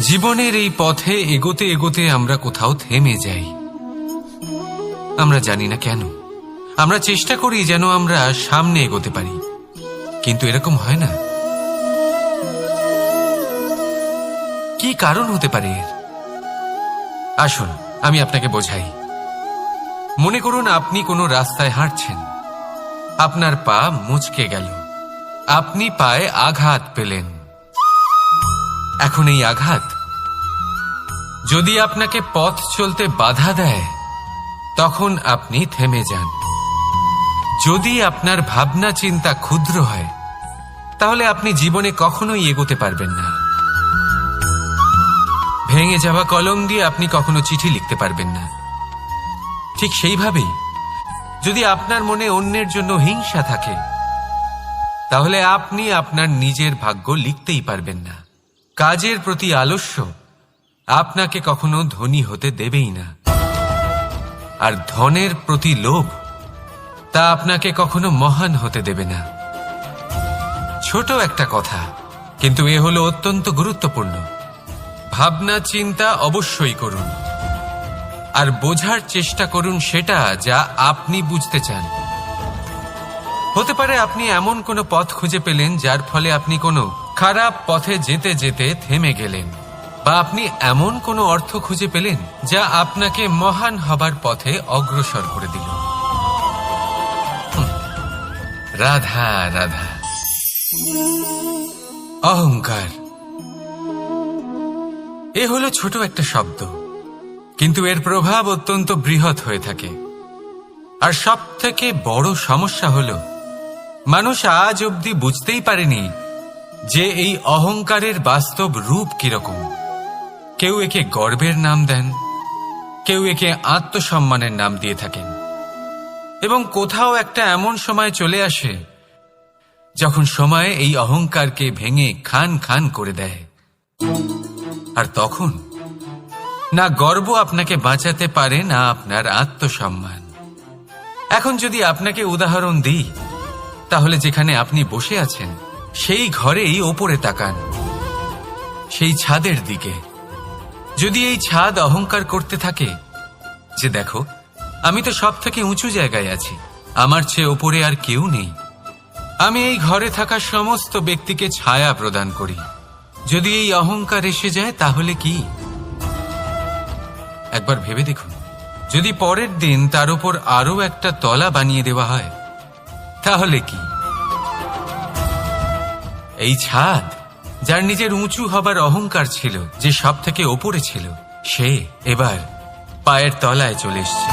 জীবনের এই পথে এগোতে এগোতে আমরা কোথাও থেমে যাই। আমরা জানি না কেন। আমরা চেষ্টা করি যেন আমরা সামনে এগোতে পারি। কিন্তু এরকম হয় না। কি কারণ হতে পারে? এর আসুন, আমি আপনাকে বোঝাই। মনে করুন আপনি কোনো রাস্তায় হাঁটছেন। আপনার পা মুচকে গেল। আপনি পায়ে আঘাত পেলেন। এখন এই আঘাত যদি আপনাকে পথ চলতে বাধা দেয়, তখন আপনি থেমে যান। যদি আপনার ভাবনা চিন্তা ক্ষুদ্র হয়, তাহলে আপনি জীবনে কখনোই এগোতে পারবেন না। ভেঙে যাওয়া কলম দিয়ে আপনি কখনো চিঠি লিখতে পারবেন না। ঠিক সেইভাবেই, যদি আপনার মনে অন্যের জন্য হিংসা থাকে, তাহলে আপনি আপনার নিজের ভাগ্য লিখতেই পারবেন না। কাজের প্রতি আলস্য আপনাকে কখনো ধনী হতে দেবেই না। আর ধনের প্রতি লোভ, তা আপনাকে কখনো মহান হতে দেবে না। ছোট একটা কথা, কিন্তু এ হলো অত্যন্ত গুরুত্বপূর্ণ। ভাবনা, চিন্তা অবশ্যই করুন। আর বোঝার চেষ্টা করুন সেটা যা আপনি বুঝতে চান। হতে পারে আপনি এমন কোনো পথ খুঁজে পেলেন যার ফলে আপনি কোনো খারাপ পথে যেতে যেতে থেমে গেলেন। বা আপনি এমন কোনো অর্থ খুঁজে পেলেন যা আপনাকে মহান হবার পথে অগ্রসর করে দিল? রাধা রাধা। অহংকার। এ হলো ছোট একটা শব্দ, কিন্তু এর প্রভাব অত্যন্ত বৃহৎ হয়ে থাকে। আর সব থেকে বড় সমস্যা হল, মানুষ আজ অবধি বুঝতেই পারেনি যে এই অহংকারের বাস্তব রূপ কীরকম। কেউ একে গর্বের নাম দেন, কেউ একে আত্মসম্মানের নাম দিয়ে থাকেন। এবং কোথাও একটা এমন সময় চলে আসে, যখন সময় এই অহংকারকে ভেঙে খান খান করে দেয়। আর তখন, না গর্ব আপনাকে বাঁচাতে পারে, না আপনার আত্মসম্মান। এখন যদি আপনাকে উদাহরণ দিই, তাহলে যেখানে আপনি বসে আছেন, সেই ঘরেই ওপরে তাকান, সেই ছাদের দিকে। যদি এই ছাদ অহংকার করতে থাকে, যে দেখো, আমি তো সব থেকে উঁচু জায়গায় আছি, আমার চেয়ে ওপরে আর কেউ নেই। আমি এই ঘরে থাকা সমস্ত ব্যক্তিকে ছায়া প্রদান করি। যদি এই অহংকার এসে যায়, তাহলে কি? একবার ভেবে দেখুন, যদি পরের দিন তার উপর আরও একটা তলা বানিয়ে দেওয়া হয়, তাহলে কি? এই ছাদ যার নিজের উঁচু হবার অহংকার ছিল, যে সব থেকে ওপরে ছিল, সে এবার পায়ের তলায় চলে এসছে।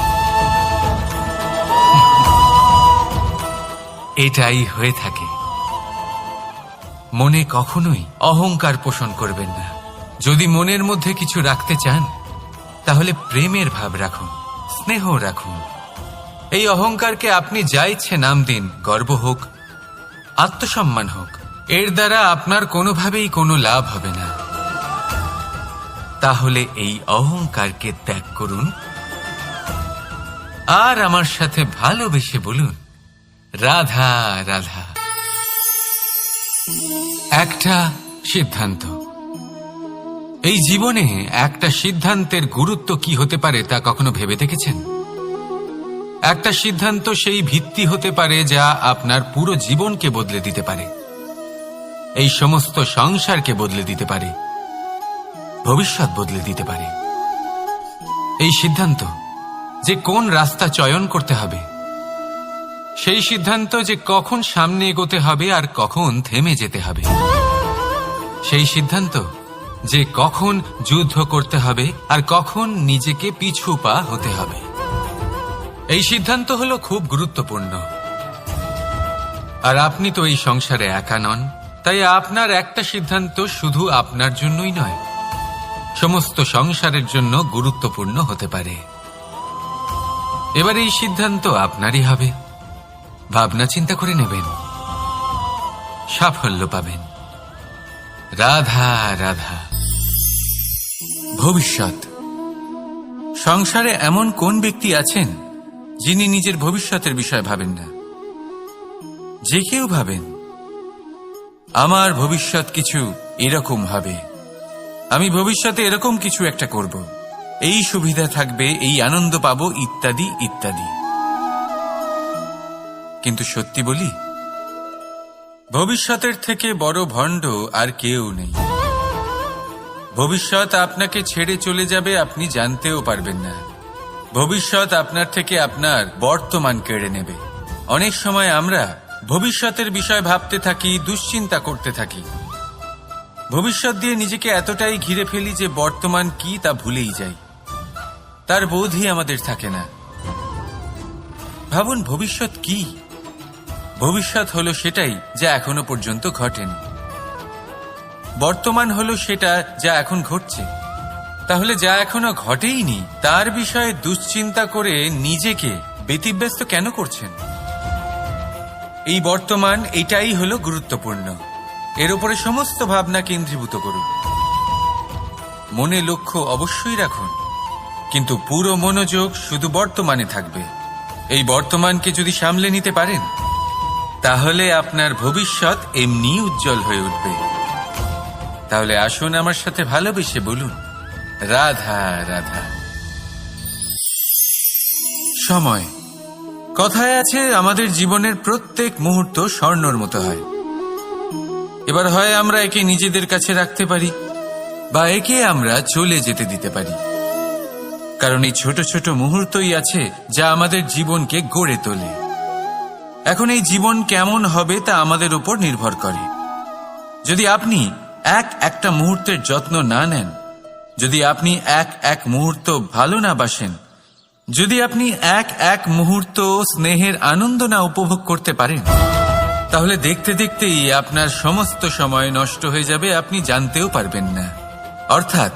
এটাই হয়ে থাকে। মনে কখনোই অহংকার পোষণ করবেন না। যদি মনের মধ্যে কিছু রাখতে চান, তাহলে প্রেমের ভাব রাখুন, স্নেহ রাখুন। এই অহংকারকে আপনি যা ইচ্ছে নাম দিন, গর্ব হোক, আত্মসম্মান হোক এর দ্বারা আপনার কোনোভাবেই কোনো লাভ হবে না। তাহলে এই অহংকারকে ত্যাগ করুন। আর আমার সাথে ভালোবেসে বলুন, রাধা রাধা। একটা সিদ্ধান্ত। এই জীবনে একটা সিদ্ধান্তের গুরুত্ব কি হতে পারে তা কখনো ভেবে দেখেছেন? একটা সিদ্ধান্ত সেই ভিত্তি হতে পারে যা আপনার পুরো জীবনকে বদলে দিতে পারে। এই সমস্ত সংসারকে বদলে দিতে পারে। ভবিষ্যৎ বদলে দিতে পারে। এই সিদ্ধান্ত যে কোন রাস্তা চয়ন করতে হবে, সেই সিদ্ধান্ত যে কখন সামনে এগোতে হবে আর কখন থেমে যেতে হবে, সেই সিদ্ধান্ত যে কখন যুদ্ধ করতে হবে আর কখন নিজেকে পিছু পা হতে হবে। এই সিদ্ধান্ত হলো খুব গুরুত্বপূর্ণ। আর আপনি তো এই সংসারে একা নন। তাই আপনার একটা সিদ্ধান্ত শুধু আপনার জন্যই নয়, সমস্ত সংসারের জন্য গুরুত্বপূর্ণ হতে পারে। এবার এই সিদ্ধান্ত আপনারই হবে। ভাবনা চিন্তা করে নেবেন। সাফল্য পাবেন। রাধা রাধা। ভবিষ্যৎ। সংসারে এমন কোন ব্যক্তি আছেন যিনি নিজের ভবিষ্যতের বিষয়ে ভাবেন না? যে কেউ ভাবেন আমার ভবিষ্যৎ কিছু এরকম হবে। আমি ভবিষ্যতে এরকম কিছু একটা করব। এই সুবিধা থাকবে, এই আনন্দ পাব, ইত্যাদি ইত্যাদি। কিন্তু সত্যি বলি, ভবিষ্যতের থেকে বড় ভণ্ড আর কেউ নেই। ভবিষ্যৎ আপনাকে ছেড়ে চলে যাবে, আপনি জানতেও পারবেন না। ভবিষ্যৎ আপনার থেকে আপনার বর্তমান কেড়ে নেবে। অনেক সময় আমরা ভবিষ্যতের বিষয় ভাবতে থাকি, দুশ্চিন্তা করতে থাকি। ভবিষ্যৎ দিয়ে নিজেকে এতটাই ঘিরে ফেলি যে বর্তমান কি তা ভুলেই যাই। তার বোধই আমাদের থাকে না। ভাবুন, ভবিষ্যৎ কি? ভবিষ্যৎ হলো সেটাই যা এখনও পর্যন্ত ঘটেনি। বর্তমান হলো সেটা যা এখন ঘটছে। তাহলে যা এখনও ঘটেইনি, তার বিষয়ে দুশ্চিন্তা করে নিজেকে ব্যতিব্যস্ত কেন করছেন? এই বর্তমান এটাই হলো গুরুত্বপূর্ণ। এর উপরে সমস্ত ভাবনা কেন্দ্রীভূত করুন। মনে লক্ষ্য অবশ্যই রাখুন। কিন্তু পুরো মনোযোগ শুধু বর্তমানে থাকবে। এই বর্তমানকে যদি সামলে নিতে পারেন, তাহলে আপনার ভবিষ্যৎ এমনি উজ্জ্বল হয়ে উঠবে। তাহলে আসুন আমার সাথে ভালোবেসে বলুন, রাধা রাধা। সময়। কথায় আছে, আমাদের জীবনের প্রত্যেক মুহূর্ত স্বর্ণর মতো হয়। এবার হয় আমরা একে নিজেদের কাছে রাখতে পারি, বা একে আমরা চলে যেতে দিতে পারি। কারণ এই ছোট ছোট মুহূর্তই আছে যা আমাদের জীবনকে গড়ে তোলে। এখন এই জীবন কেমন হবে তা আমাদের উপর নির্ভর করে। যদি আপনি এক একটা মুহূর্তের যত্ন না নেন, যদি আপনি এক এক মুহূর্ত ভালো না বাসেন যদি আপনি এক এক মুহূর্ত স্নেহের আনন্দ না উপভোগ করতে পারেন, তাহলে দেখতে দেখতেই আপনার সমস্ত সময় নষ্ট হয়ে যাবে, আপনি জানতেও পারবেন না। অর্থাৎ,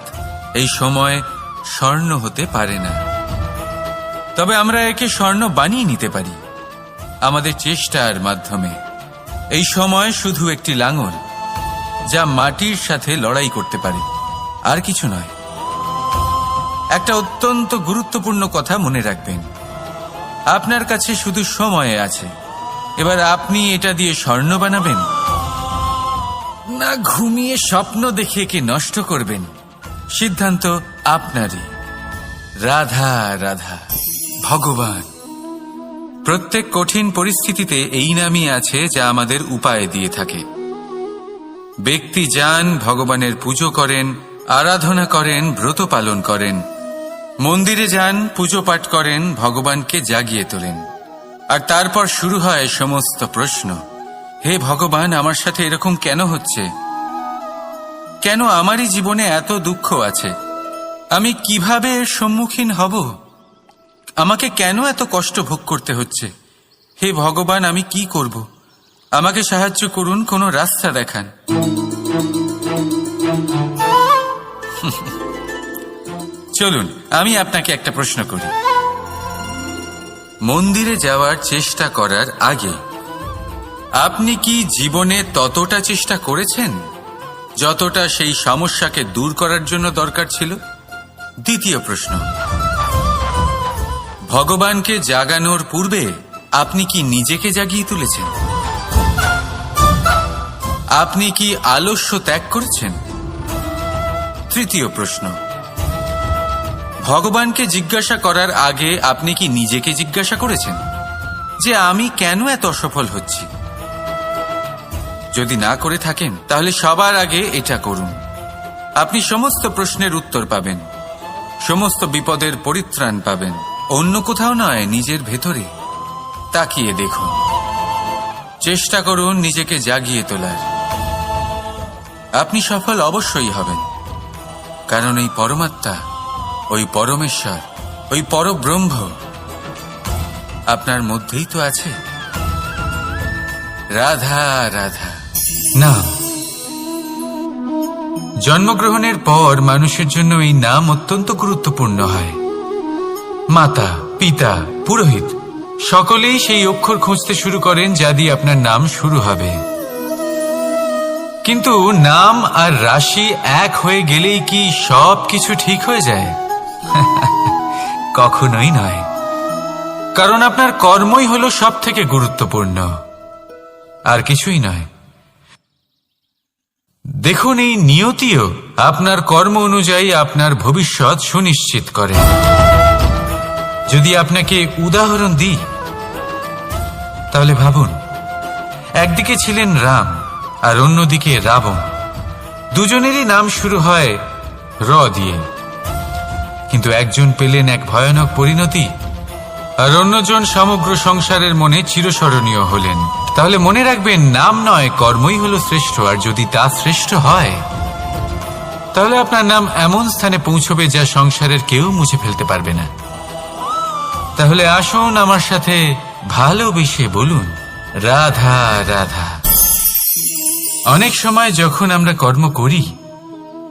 এই সময় স্বর্ণ হতে পারে না। তবে আমরা একে স্বর্ণ বানিয়ে নিতে পারি, আমাদের চেষ্টার মাধ্যমে। এই সময় শুধু একটি লাঙল, যা মাটির সাথে লড়াই করতে পারে, আর কিছু নয়। একটা অত্যন্ত গুরুত্বপূর্ণ কথা মনে রাখবেন। আপনার কাছে শুধু সময় আছে। এবার আপনি এটা দিয়ে স্বর্ণ বানাবেন। না ঘুমিয়ে স্বপ্ন দেখে একে নষ্ট করবেন। সিদ্ধান্ত আপনারই। রাধা রাধা। ভগবান। প্রত্যেক কঠিন পরিস্থিতিতে এই নামই আছে যা আমাদের উপায় দিয়ে থাকে। ব্যক্তি যান, ভগবানের পুজো করেন, আরাধনা করেন, ব্রত পালন করেন। মন্দিরে যান, পুজো পাঠ করেন, ভগবানকে জাগিয়ে তোলেন। আর তারপর শুরু হয় সমস্ত প্রশ্ন। হে ভগবান, আমার সাথে এরকম কেন হচ্ছে? কেন আমারই জীবনে এত দুঃখ আছে? আমি কীভাবে এর সম্মুখীন হব? আমাকে কেন এত কষ্ট ভোগ করতে হচ্ছে? হে ভগবান, আমি কি করব? আমাকে সাহায্য করুন, কোনো রাস্তা দেখান। চলুন, আমি আপনাকে একটা প্রশ্ন করি। মন্দিরে যাওয়ার চেষ্টা করার আগে, আপনি কি জীবনে ততটা চেষ্টা করেছেন? যতটা সেই সমস্যাকে দূর করার জন্য দরকার ছিল? দ্বিতীয় প্রশ্ন, ভগবানকে জাগানোর পূর্বে আপনি কি নিজেকে জাগিয়ে তুলেছেন? আপনি কি আলস্য ত্যাগ করেছেন? তৃতীয় প্রশ্ন ভগবানকে জিজ্ঞাসা করার আগে আপনি কি নিজেকে জিজ্ঞাসা করেছেন? যে আমি কেন এত অসফল হচ্ছি? যদি না করে থাকেন, তাহলে সবার আগে এটা করুন। আপনি সমস্ত প্রশ্নের উত্তর পাবেন। সমস্ত বিপদের পরিত্রাণ পাবেন। অন্য কোথাও নয়, নিজের ভেতরে। তাকিয়ে দেখুন। চেষ্টা করুন নিজেকে জাগিয়ে তোলার। আপনি সফল অবশ্যই হবেন। কারণ এই পরমাত্মা ওই পরমেশ্বর, ওই পরব্রহ্ম। আপনার মধ্যেই তো আছে। রাধা রাধা। নাম জন্মগ্রহণের পর মানুষের জন্য এই নাম অত্যন্ত গুরুত্বপূর্ণ হয়। মাতা, পিতা, পুরোহিত, সকলেই সেই অক্ষর খুঁজতে শুরু করেন যা দিয়ে আপনার নাম শুরু হবে। কিন্তু নাম আর রাশি এক হয়ে গেলেই কি সব কিছু ঠিক হয়ে যায়? কখনোই নয়। কারণ আপনার কর্মই হলো সব থেকে গুরুত্বপূর্ণ। আর কিছুই নয়। দেখুন, এই নিয়তিও আপনার কর্ম অনুযায়ী আপনার ভবিষ্যৎ সুনিশ্চিত করে। যদি আপনাকে উদাহরণ দিই, তাহলে ভাবুন, একদিকে ছিলেন রাম আর অন্যদিকে রাবণ। দুজনেরই নাম শুরু হয় র দিয়ে। কিন্তু একজন পেলেন এক ভয়ানক পরিণতি। আর অন্যজন সমগ্র সংসারের মনে চিরস্মরণীয় হলেন। তাহলে মনে রাখবেন, নাম নয়, কর্মই হলো শ্রেষ্ঠ, আর যদি তা শ্রেষ্ঠ হয়, তাহলে আপনার নাম এমন স্থানে পৌঁছবে যা সংসারের কেউ মুছে ফেলতে পারবে না। তাহলে আসুন আমার সাথে ভালোবেসে বলুন, রাধা রাধা। অনেক সময় যখন আমরা কর্ম করি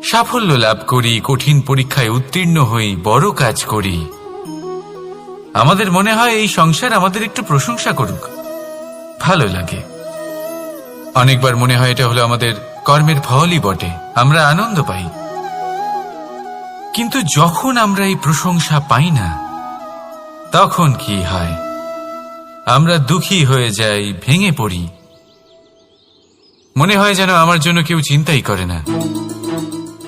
সাফল্য লাভ করি, কঠিন পরীক্ষায় উত্তীর্ণ হই, বড় কাজ করি। আমাদের মনে হয় এই সংসার আমাদের একটু প্রশংসা করুক। ভালো লাগে। অনেকবার মনে হয় এটা হলো আমাদের কর্মের ফলই বটে, আমরা আনন্দ পাই। কিন্তু যখন আমরা এই প্রশংসা পাই না, তখন কি হয়? আমরা দুঃখী হয়ে যাই, ভেঙে পড়ি। মনে হয় যেন আমার জন্য কেউ চিন্তাই করে না।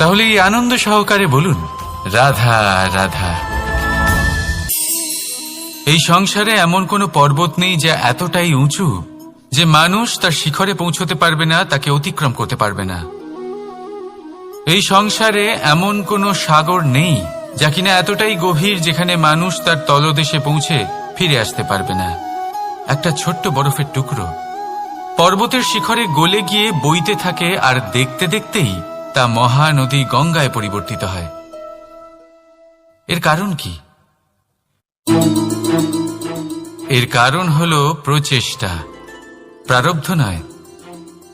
তাহলে এই আনন্দ সহকারে বলুন, রাধা রাধা। এই সংসারে এমন কোনো পর্বত নেই যা এতটাই উঁচু যে মানুষ তার শিখরে পৌঁছতে পারবে না, তাকে অতিক্রম করতে পারবে না। এই সংসারে এমন কোনো সাগর নেই যা কিনা এতটাই গভীর যেখানে মানুষ তার তলদেশে পৌঁছে ফিরে আসতে পারবে না। একটা ছোট্ট বরফের টুকরো। পর্বতের শিখরে গলে গিয়ে বইতে থাকে আর দেখতে দেখতেই তা মহানদী গঙ্গায় পরিবর্তিত হয়। এর কারণ কি? এর কারণ হলো প্রচেষ্টা। প্রারব্ধ নয়।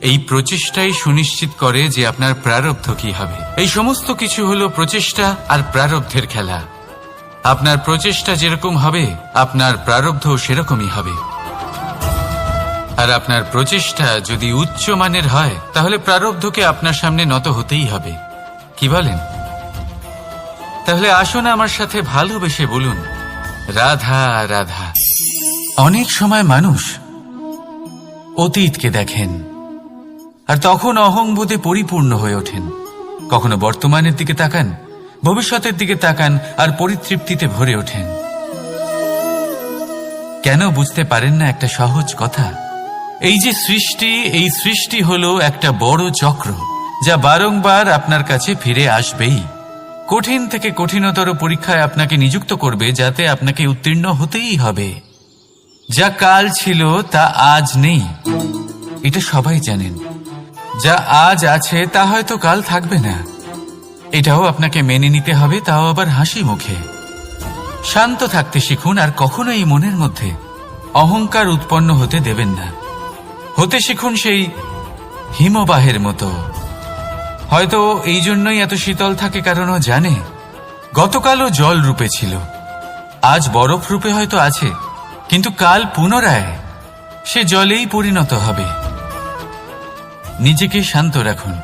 এই প্রচেষ্টাই সুনিশ্চিত করে যে আপনার প্রারব্ধ কি হবে। এই সমস্ত কিছু হল প্রচেষ্টা আর প্রারব্ধের খেলা। আপনার প্রচেষ্টা যেরকম হবে, আপনার প্রারব্ধ সেরকমই হবে। আর আপনার প্রচেষ্টা যদি উচ্চ মানের হয়, তাহলে প্রারব্ধকে আপনার সামনে নত হতেই হবে। কি বলেন? তাহলে আসুন আমার সাথে ভালোবেসে বলুন, রাধা রাধা। অনেক সময় মানুষ অতীতকে দেখেন, আর তখন অহংবোধে পরিপূর্ণ হয়ে ওঠেন। কখনো বর্তমানের দিকে তাকান, ভবিষ্যতের দিকে তাকান, আর পরিতৃপ্তিতে ভরে ওঠেন। কেন বুঝতে পারেন না একটা সহজ কথা? এই যে সৃষ্টি, এই সৃষ্টি হলো একটা বড় চক্র, যা বারংবার আপনার কাছে ফিরে আসবেই। কঠিন থেকে কঠিনতর পরীক্ষায় আপনাকে নিযুক্ত করবে, যাতে আপনাকে উত্তীর্ণ হতেই হবে। যা কাল ছিল, তা আজ নেই। এটা সবাই জানেন। যা আজ আছে, তা হয়তো কাল থাকবে না। এটাও আপনাকে মেনে নিতে হবে, তাও আবার হাসি মুখে। শান্ত থাকতে শিখুন, আর কখনো এই মনের মধ্যে অহংকার উৎপন্ন হতে দেবেন না। হতে শিখুন সেই হিমবাহের মতো। হয়তো এই জন্যই এত শীতল থাকে, কারণ ও জানে, গতকালও জল রূপে ছিল। আজ বরফ রূপে হয়তো আছে, কিন্তু কাল পুনরায় সে জলেই পরিণত হবে। নিজেকে শান্ত রাখুন।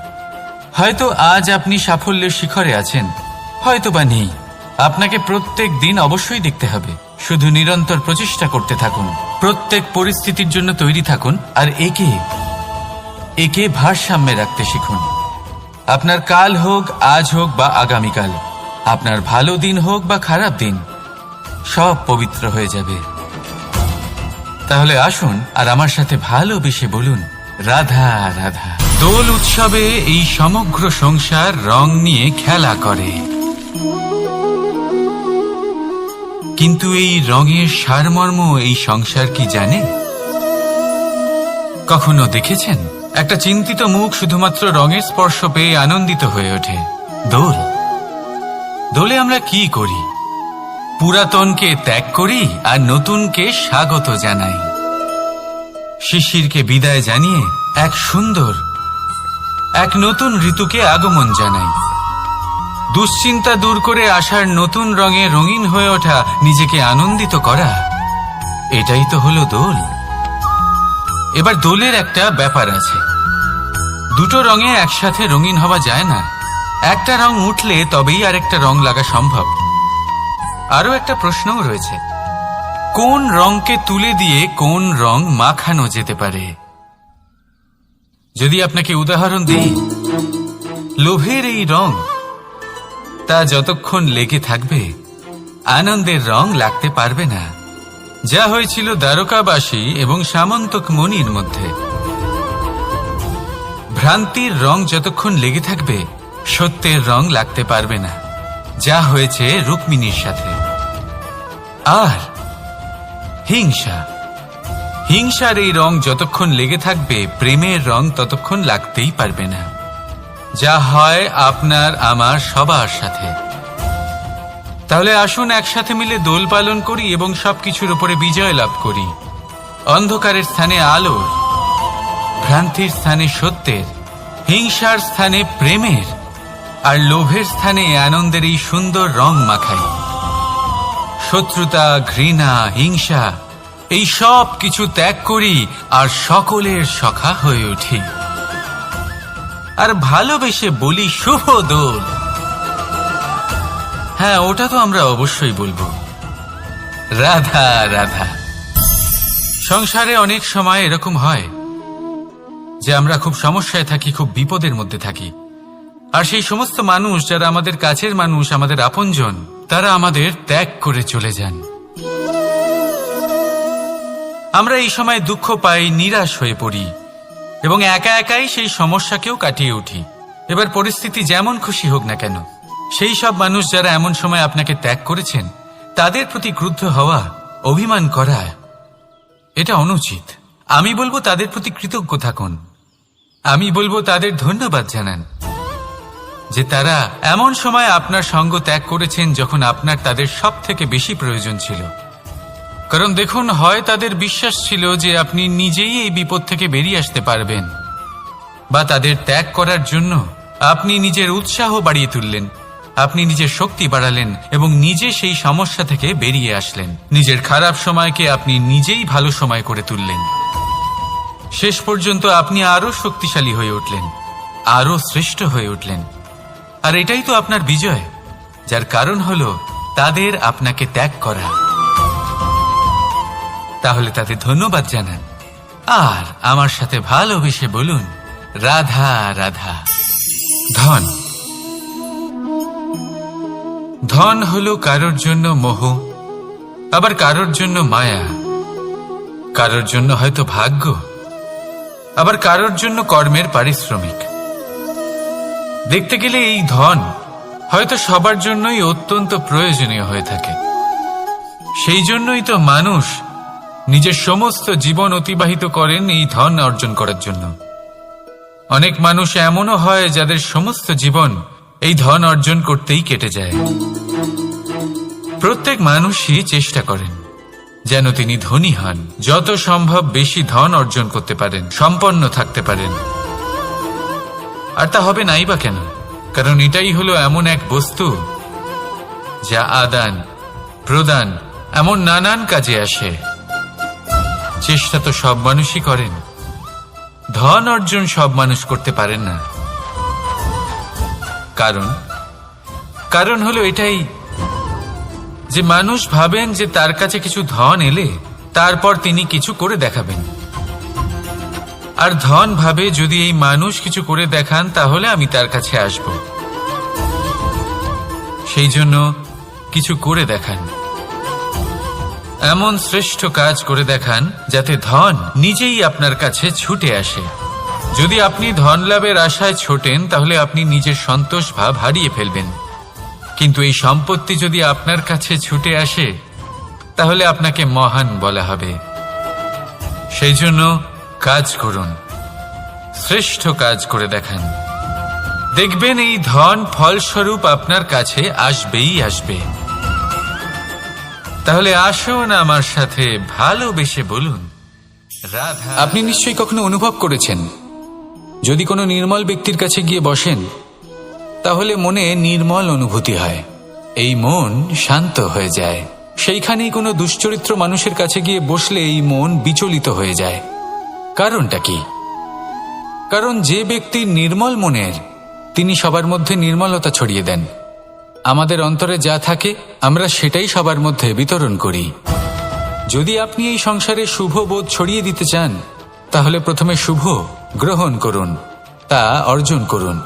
হয়তো আজ আপনি সাফল্যের শিখরে আছেন হয়তো বা নেই। আপনাকে প্রত্যেক দিন অবশ্যই দেখতে হবে। শুধু নিরন্তর প্রচেষ্টা করতে থাকুন। প্রত্যেক পরিস্থিতির জন্য তৈরি থাকুন আর একে একে ভারসাম্যে রাখতে শিখুন। আপনার কাল হোক, আজ হোক বা আগামীকাল, আপনার ভালো দিন হোক বা খারাপ দিন, সব পবিত্র হয়ে যাবে। তাহলে আসুন আর আমার সাথে ভালোবেসে বলুন, রাধা রাধা। দোল উৎসবে এই সমগ্র সংসার রং নিয়ে খেলা করে। কিন্তু এই রঙের সারমর্ম, এই সংসার কি জানে? কখনো দেখেছেন? একটা চিন্তিত মুখ শুধুমাত্র রঙের স্পর্শ পেয়ে আনন্দিত হয়ে ওঠে। দোল। দোলে আমরা কি করি? পুরাতনকে ত্যাগ করি আর নতুনকে স্বাগত জানাই। শিশিরকে বিদায় জানিয়ে এক সুন্দর, এক নতুন ঋতুকে আগমন জানাই। দুশ্চিন্তা দূর করে আসার নতুন রঙে রঙিন হয়ে ওঠা নিজেকে আনন্দিত করা। এটাই তো হলো দোল। এবার দোলের একটা ব্যাপার আছে। দুটো রঙে একসাথে রঙিন হওয়া যায় না। একটা রং উঠলে তবেই আরেকটা রং লাগা সম্ভব। আরও একটা প্রশ্নও রয়েছে। কোন রংকে তুলে দিয়ে কোন রং মাখানো যেতে পারে? যদি আপনাকে উদাহরণ দিই, লোভের এই রং তা যতক্ষণ লেগে থাকবে, আনন্দের রং লাগতে পারবে না। যা হয়েছিল দ্বারকাবাসী এবং সামন্তক মণির মধ্যে। ভ্রান্তির রং যতক্ষণ লেগে থাকবে, সত্যের রং লাগতে পারবে না। যা হয়েছে রুক্মিণীর সাথে। আর হিংসা। হিংসার এই রং যতক্ষণ লেগে থাকবে, প্রেমের রং ততক্ষণ লাগতেই পারবে না। যা হয় আপনার, আমার, সবার সাথে। তাহলে আসুন একসাথে মিলে দোল পালন করি এবং সবকিছুর উপরে বিজয় লাভ করি। অন্ধকারের স্থানে আলোর, ভ্রান্তির স্থানে সত্যের, হিংসার স্থানে প্রেমের, আর লোভের স্থানে আনন্দের এই সুন্দর রং মাখাই। শত্রুতা, ঘৃণা, হিংসা, এই সব কিছু ত্যাগ করি আর সকলের সখা হয়ে উঠি। আর ভালোবেসে বলি শুভ দোল। হ্যাঁ ওটা তো আমরা অবশ্যই বলব। রাধা রাধা। সংসারে অনেক সময় এরকম হয় যে আমরা খুব সমস্যায় থাকি, খুব বিপদের মধ্যে থাকি। আর সেই সমস্ত মানুষ যারা আমাদের কাছের মানুষ, আমাদের আপনজন, তারা আমাদের ত্যাগ করে চলে যান। আমরা এই সময় দুঃখ পাই, নিরাশ হয়ে পড়ি। এবং একা একাই সেই সমস্যাকেও কাটিয়ে উঠি। এবার পরিস্থিতি যেমন খুশি হোক না কেন, সেই সব মানুষ যারা এমন সময় আপনাকে ত্যাগ করেছেন, তাদের প্রতি ক্রুদ্ধ হওয়া, অভিমান করা, এটা অনুচিত। আমি বলব তাদের প্রতি কৃতজ্ঞ থাকুন। আমি বলব তাদের ধন্যবাদ জানান। যে তারা এমন সময় আপনার সঙ্গ ত্যাগ করেছেন যখন আপনার তাদের সব থেকে বেশি প্রয়োজন ছিল। কারণ দেখুন, হয় তাদের বিশ্বাস ছিল যে আপনি নিজেই এই বিপদ থেকে বেরিয়ে আসতে পারবেন, বা তাদের ত্যাগ করার জন্য আপনি নিজের উৎসাহ বাড়িয়ে তুললেন, আপনি নিজের শক্তি বাড়ালেন এবং নিজে সেই সমস্যা থেকে বেরিয়ে আসলেন। নিজের খারাপ সময়কে আপনি নিজেই ভালো সময় করে তুললেন। শেষ পর্যন্ত আপনি আরও শক্তিশালী হয়ে উঠলেন আরও শ্রেষ্ঠ হয়ে উঠলেন। আর এটাই তো আপনার বিজয়, যার কারণ হলো তাদের আপনাকে ত্যাগ করা। তাহলে ধন্যবাদ জানান। আর আমার সাথে ভালোবেসে বলুন, রাধা রাধা। ধন। ধন হলো কারোর জন্য মোহ, আবার কারোর জন্য মায়া। কারোর জন্য হয়তো ভাগ্য, আবার কারোর জন্য কর্মের পারিশ্রমিক। দেখতে গেলে এই ধন হয়তো সবার জন্যই অত্যন্ত প্রয়োজনীয় হয়ে থাকে। সেই জন্যই তো মানুষ নিজের সমস্ত জীবন অতিবাহিত করেন এই ধন অর্জন করার জন্য। অনেক মানুষ এমনও হয় যাদের সমস্ত জীবন এই ধন অর্জন করতেই কেটে যায়। প্রত্যেক মানুষই চেষ্টা করেন যেন তিনি ধনী হন। যত সম্ভব বেশি ধন অর্জন করতে পারেন, সম্পন্ন থাকতে পারেন। আর তা হবে নাই বা কেন? কারণ এটাই হলো এমন এক বস্তু যা আদান, প্রদান, এমন নানান কাজে আসে। চেষ্টা তো সব মানুষই করেন। ধন অর্জন সব মানুষ করতে পারেন না। কারণ কারণ হলো এটাই যে মানুষ ভাবেন যে তার কাছে কিছু ধন এলে তারপর তিনি কিছু করে দেখাবেন। আর ধন ভাবে যদি এই মানুষ কিছু করে দেখান, তাহলে আমি তার কাছে আসব। সেই জন্য কিছু করে দেখান। এমন শ্রেষ্ঠ কাজ করে দেখান যাতে ধন নিজেই আপনার কাছে ছুটে আসে। যদি আপনি ধন লাভের আশায় ছোটেন, তাহলে আপনি নিজের সন্তোষ ভাব হারিয়ে ফেলবেন। কিন্তু এই সম্পত্তি যদি আপনার কাছে ছুটে আসে, তাহলে আপনাকে মহান বলা হবে। সেই জন্য কাজ করুন, শ্রেষ্ঠ কাজ করে দেখান। দেখবেন এই ধন ফলস্বরূপ আপনার কাছে আসবেই আসবে। তাহলে আসুন আমার সাথে ভালোবেসে বলুন। রাধা। আপনি নিশ্চয়ই কখনো অনুভব করেছেন, যদি কোনো নির্মল ব্যক্তির কাছে গিয়ে বসেন, তাহলে মনে নির্মল অনুভূতি হয়। এই মন শান্ত হয়ে যায়। সেইখানেই কোনো দুশ্চরিত্র মানুষের কাছে গিয়ে বসলে এই মন বিচলিত হয়ে যায়। কারণটা কি? কারণ যে ব্যক্তি নির্মল মনের, তিনি সবার মধ্যে নির্মলতা ছড়িয়ে দেন। আমাদের অন্তরে যা থাকে, আমরা সেটাই সবার মধ্যে বিতরণ করি। যদি আপনি এই সংসারে শুভ বোধ ছড়িয়ে দিতে চান, তাহলে প্রথমে শুভ গ্রহণ করুন, তা অর্জন করুন।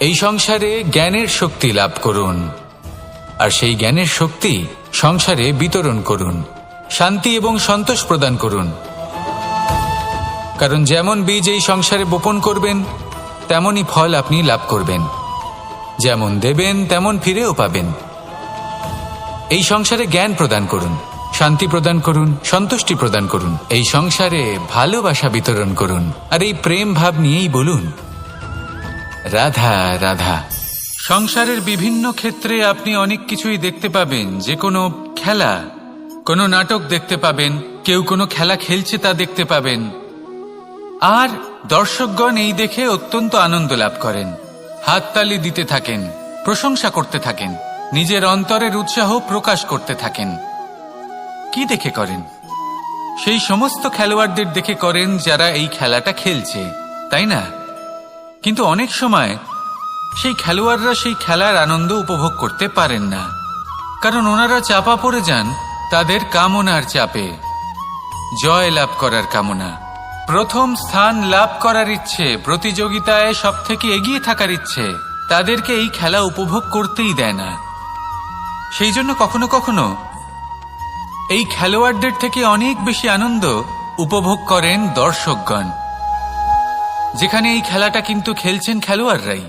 এই সংসারে জ্ঞানের শক্তি লাভ করুন। আর সেই জ্ঞানের শক্তি সংসারে বিতরণ করুন, শান্তি এবং সন্তোষ প্রদান করুন। কারণ যেমন বীজ এই সংসারে বোপন করবেন, তেমনই ফল আপনি লাভ করবেন। যেমন দেবেন, তেমন ফিরেও পাবেন। এই সংসারে জ্ঞান প্রদান করুন, শান্তি প্রদান করুন, সন্তুষ্টি প্রদান করুন, এই সংসারে ভালোবাসা বিতরণ করুন, আর এই প্রেম ভাব নিয়েই বলুন, রাধা রাধা। সংসারের বিভিন্ন ক্ষেত্রে আপনি অনেক কিছুই দেখতে পাবেন, যে কোনো খেলা, কোনো নাটক দেখতে পাবেন, কেউ কোনো খেলা খেলছে তা দেখতে পাবেন। আর দর্শকগণ এই দেখে অত্যন্ত আনন্দ লাভ করেন। হাততালি দিতে থাকেন, প্রশংসা করতে থাকেন, নিজের অন্তরের উৎসাহ প্রকাশ করতে থাকেন। কি দেখে করেন? সেই সমস্ত খেলোয়াড়দের দেখে করেন যারা এই খেলাটা খেলছে, তাই না? কিন্তু অনেক সময় সেই খেলোয়াড়রা সেই খেলার আনন্দ উপভোগ করতে পারেন না। কারণ ওনারা চাপা পড়ে যান তাদের কামনার চাপে। জয় লাভ করার কামনা। প্রথম স্থান লাভ করার ইচ্ছে, প্রতিযোগিতায় সব থেকে এগিয়ে থাকার ইচ্ছে, তাদেরকে এই খেলা উপভোগ করতেই দেয় না। সেই জন্য কখনো কখনো এই খেলোয়াড়দের থেকে অনেক বেশি আনন্দ উপভোগ করেন দর্শকগণ। যেখানে এই খেলাটা কিন্তু খেলছেন খেলোয়াড়রাই।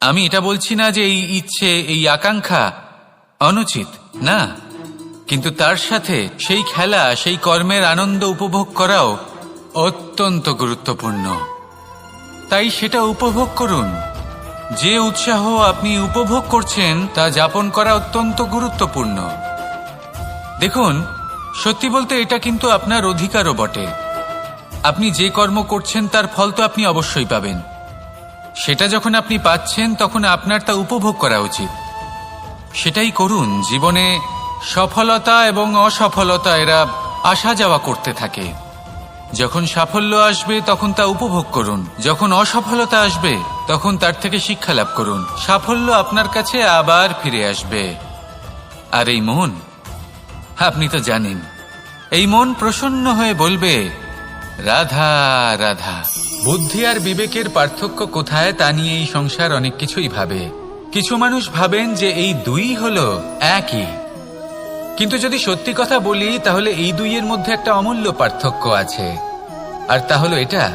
আমি এটা বলছি না যে এই ইচ্ছে, এই আকাঙ্ক্ষা অনুচিত, না। কিন্তু তার সাথে সেই খেলা, সেই কর্মের আনন্দ উপভোগ করাও অত্যন্ত গুরুত্বপূর্ণ। তাই সেটা উপভোগ করুন। যে উৎসাহ আপনি উপভোগ করছেন তা যাপন করা অত্যন্ত গুরুত্বপূর্ণ। দেখুন, সত্যি বলতে এটা কিন্তু আপনার অধিকারও বটে। আপনি যে কর্ম করছেন তার ফল তো আপনি অবশ্যই পাবেন। সেটা যখন আপনি পাচ্ছেন, তখন আপনার তা উপভোগ করা উচিত। সেটাই করুন, জীবনে সফলতা এবং অসফলতা এরা আসা যাওয়া করতে থাকে। যখন সাফল্য আসবে, তখন তা উপভোগ করুন। যখন অসফলতা আসবে, তখন তার থেকে শিক্ষা লাভ করুন। সাফল্য আপনার কাছে আবার ফিরে আসবে। আর এই মন? আপনি তো জানেন। এই মন প্রসন্ন হয়ে বলবে, রাধা রাধা। বুদ্ধি আর বিবেকের পার্থক্য কোথায় তা নিয়ে এই সংসার অনেক কিছুই ভাবে। কিছু মানুষ ভাবেন যে এই দুই হলো একই। কিন্তু যদি সত্যি কথা বলি, তাহলে এই দুইয়ের মধ্যে একটা অমূল্য পার্থক্য আছে। আর তা হলো এটা,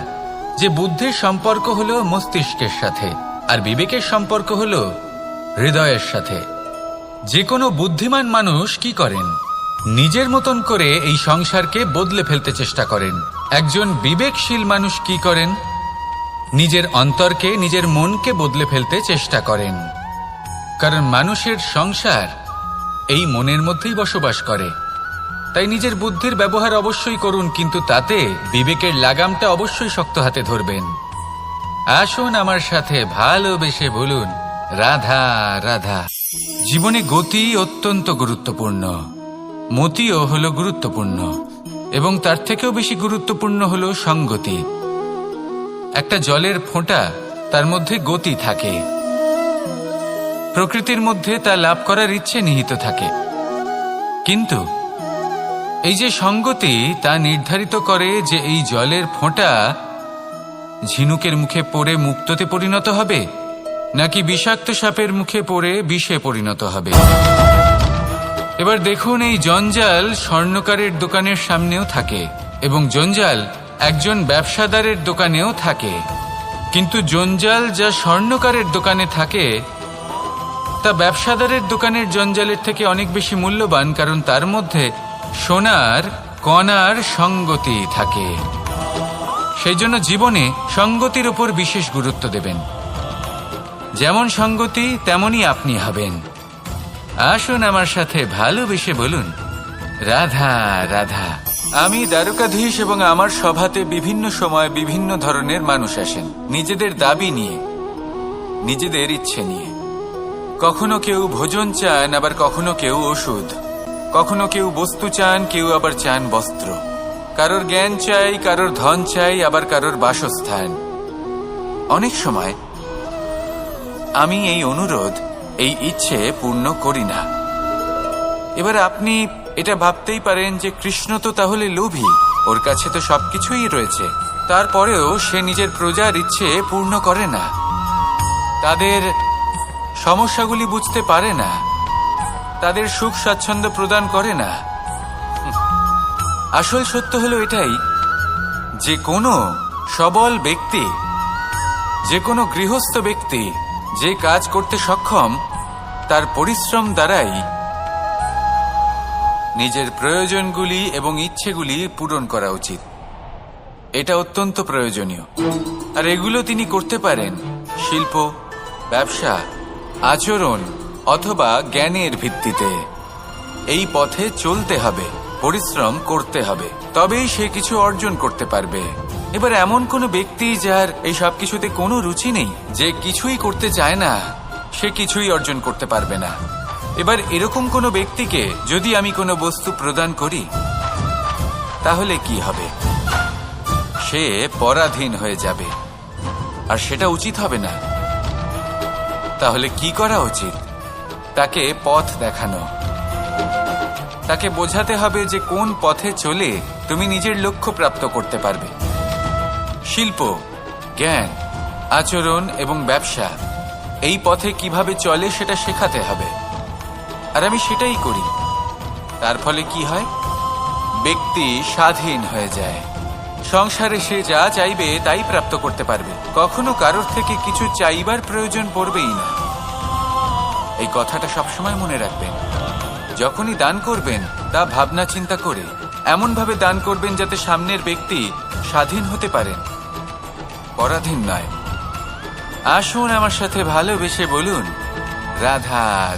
যে বুদ্ধির সম্পর্ক হলো মস্তিষ্কের সাথে, আর বিবেকের সম্পর্ক হলো হৃদয়ের সাথে। যে কোনো বুদ্ধিমান মানুষ কি করেন? নিজের মতন করে এই সংসারকে বদলে ফেলতে চেষ্টা করেন। একজন বিবেকশীল মানুষ কি করেন? নিজের অন্তরকে, নিজের মনকে বদলে ফেলতে চেষ্টা করেন। কারণ মানুষের সংসার এই মনের মধ্যেই বসবাস করে। তাই নিজের বুদ্ধির ব্যবহার অবশ্যই করুন, কিন্তু তাতে বিবেকের লাগামটা অবশ্যই শক্ত হাতে ধরবেন। আসুন আমার সাথে ভালোবেসে বলুন, রাধা রাধা। জীবনে গতি অত্যন্ত গুরুত্বপূর্ণ। মতিও হলো গুরুত্বপূর্ণ, এবং তার থেকেও বেশি গুরুত্বপূর্ণ হলো সঙ্গতি। একটা জলের ফোঁটা, তার মধ্যে গতি থাকে। প্রকৃতির মধ্যে তা লাভ করার ইচ্ছে নিহিত থাকে। কিন্তু এই যে সঙ্গতি তা নির্ধারিত করে যে এই জলের ফোঁটা ঝিনুকের মুখে পড়ে মুক্ততে পরিণত হবে, নাকি বিষাক্ত সাপের মুখে পড়ে বিষে পরিণত হবে। এবার দেখুন এই জঞ্জাল স্বর্ণকারের দোকানের সামনেও থাকে এবং জঞ্জাল একজন ব্যবসাদারের দোকানেও থাকে। কিন্তু জঞ্জাল যা স্বর্ণকারের দোকানে থাকে তা ব্যবসাদারের দোকানের জঞ্জালের থেকে অনেক বেশি মূল্যবান, কারণ তার মধ্যে সোনার কণার সঙ্গতি থাকে। সেই জন্য জীবনে সঙ্গতির উপর বিশেষ গুরুত্ব দেবেন। যেমন সঙ্গতি, তেমনই আপনি হবেন। আসুন আমার সাথে ভালোবেসে বলুন, রাধা রাধা। আমি দ্বারকাধীশ এবং আমার সভাতে বিভিন্ন সময় বিভিন্ন ধরনের মানুষ আসেন, নিজেদের দাবি নিয়ে, নিজেদের ইচ্ছে নিয়ে। কখনো কেউ ভোজন চান, আবার কখনো কেউ ওষুধ। কখনো কেউ বস্তু চান, কেউ আবার চান বস্ত্র। কারোর জ্ঞান চাই, কারোর ধন চাই, আবার কারোর বাসস্থান। অনেক সময় আমি এই অনুরোধ, এই ইচ্ছে পূর্ণ করি না। এবার আপনি এটা ভাবতেই পারেন যে কৃষ্ণ তো তাহলে লোভী, ওর কাছে তো সবকিছুই রয়েছে। তারপরেও সে নিজের প্রজার ইচ্ছে পূর্ণ করে না। তাদের সমস্যাগুলি বুঝতে পারে না। তাদের সুখ স্বাচ্ছন্দ্য প্রদান করে না। আসল সত্য হলো এটাই, যে কোনো সবল ব্যক্তি, যে কোনো গৃহস্থ ব্যক্তি যে কাজ করতে সক্ষম, তার পরিশ্রম দ্বারাই নিজের প্রয়োজনগুলি এবং ইচ্ছেগুলি পূরণ করা উচিত। এটা অত্যন্ত প্রয়োজনীয়। আর এগুলো তিনি করতে পারেন শিল্প, ব্যবসা আচরণ অথবা জ্ঞানের ভিত্তিতে। এই পথে চলতে হবে, পরিশ্রম করতে হবে, তবেই সে কিছু অর্জন করতে পারবে। এবার এমন কোনো ব্যক্তি যার এই সব কিছুতে কোনো রুচি নেই, যে কিছুই করতে চায় না, সে কিছুই অর্জন করতে পারবে না। এবার এরকম কোনো ব্যক্তিকে যদি আমি কোনো বস্তু প্রদান করি, তাহলে কি হবে? সে পরাধীন হয়ে যাবে, আর সেটা উচিত হবে না। তাহলে কি করা উচিত? তাকে পথ দেখানো। তাকে বোঝাতে হবে যে কোন পথে চলে তুমি নিজের লক্ষ্য প্রাপ্ত করতে পারবে। শিল্প, জ্ঞান, আচরণ এবং ব্যবসা, এই পথে কীভাবে চলে সেটা শেখাতে হবে। আর আমি সেটাই করি। তার ফলে কি হয়? ব্যক্তি স্বাধীন হয়ে যায়। সংসারে সে যা চাইবে তাই প্রাপ্ত করতে পারবে। কখনো কারোর থেকে কিছু চাইবার প্রয়োজন পড়বেই না। এই কথাটা সবসময় মনে রাখবেন। যখনই দান করবেন, তা ভাবনা চিন্তা করে, এমনভাবে দান করবেন যাতে সামনের ব্যক্তি স্বাধীন হতে পারেন। পরাধীন নয়। আসুন আমার সাথে ভালোবেসে বলুন, রাধা